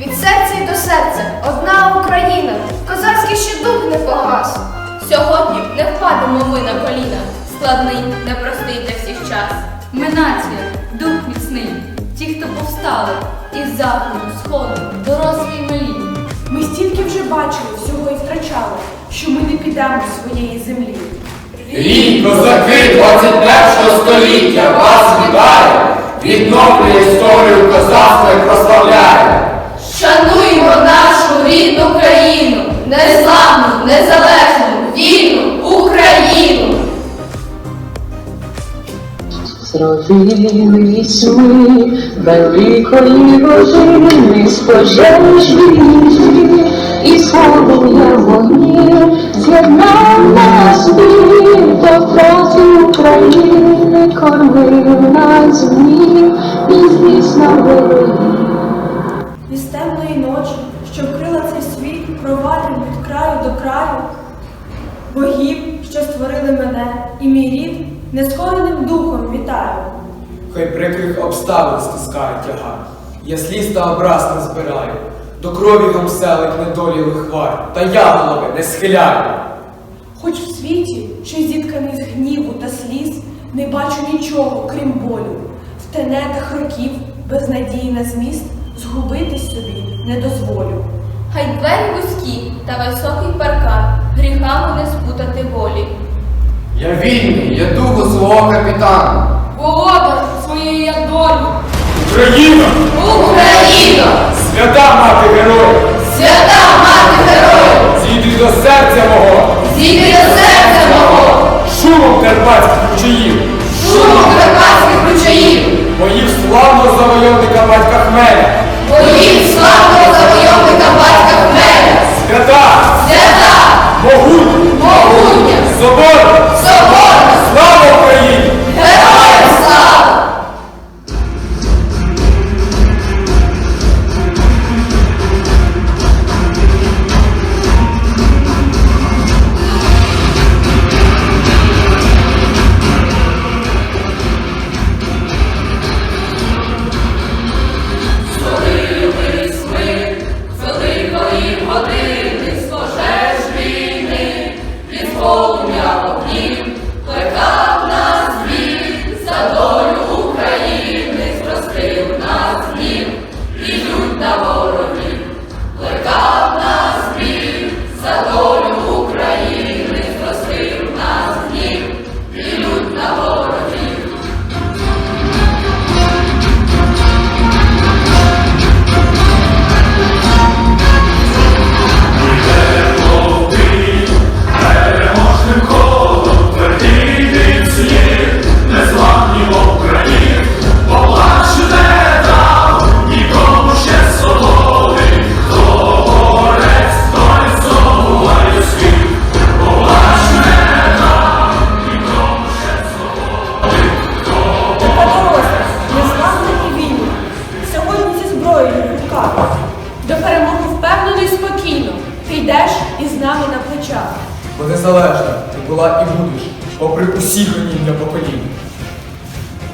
Від серця до серця одна Україна, козацький ще дух не погас. Сьогодні не впадемо ми на коліна, складний, непростий для всіх час. Ми нація, дух міцний, ті, хто повстали із заходу, сходу, дорослі й малі. Ми стільки вже бачили, всього і втрачали, що ми не підемо з своєї землі. Рій, козаки 21 століття вас вітає, відновлює історію козацтва і прославляє. Шануємо нашу рідну країну, незламну, незалежну, вільну Україну. Зродились ми великої години з пожеж війни, і сходом я вогні з'єднав нас біль до праці України, кормив нас змів і звісно великий. Богів, що створили мене, і мій рід, нескореним духом вітаю. Хай прикрих обставин стискає тягар, я сліз та образ не збираю, до крові гамселик недолі лихвар, та я голови не схиляю. Хоч в світі, що зітканий з гніву та сліз, не бачу нічого, крім болю. В тенетах років без надії на зміст згубитись собі не дозволю. Хай двері вузькі та високий паркан, гріхами не спутати волі. Я вільний, я духу свого капітана. Володар своєї я долі. Україна! Україно! Свята мати героїв! Свята мати героїв! Зійди до серця мого! Зійди до серця мого! Шумом карпатських ручаїв! Шумом карпатських ручаїв! Моїх славного завойовника батька Хмеля! Боїв славного завойовника батька Хмеля! Свята! Могутня! Собор! Соборна! Слава Україні! Зброєю в руках. До перемоги впевнено і спокійно. Ти йдеш із нами на плечах. Бо незалежна ти була і будеш, попри усі гоніння поколінь.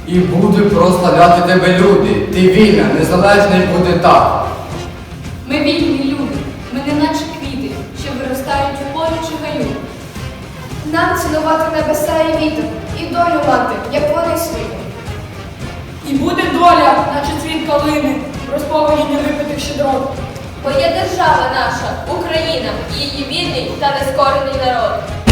І буде прославляти тебе люди. Ти вільна, незалежна і буде так. Ми вільні люди, ми не наче квіти, що виростають у полі чи гаю. Нам цінувати небеса і вітер, і долю мати, як вони свої. І буде доля, наче цвіт калини, розповені невипитих щедрот. Бо є держава наша, Україна, її вільний та нескорений народ.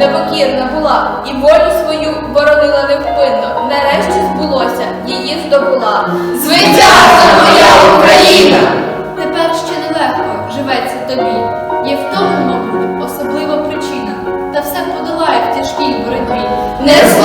Непокірна була, і волю свою боронила невпинно. Нарешті збулося, її здобула. Звитязна моя Україна! Тепер ще нелегко живеться тобі. Є в тому, мабуть, особлива причина. Та все подолає в тяжкій боротьбі. Незламна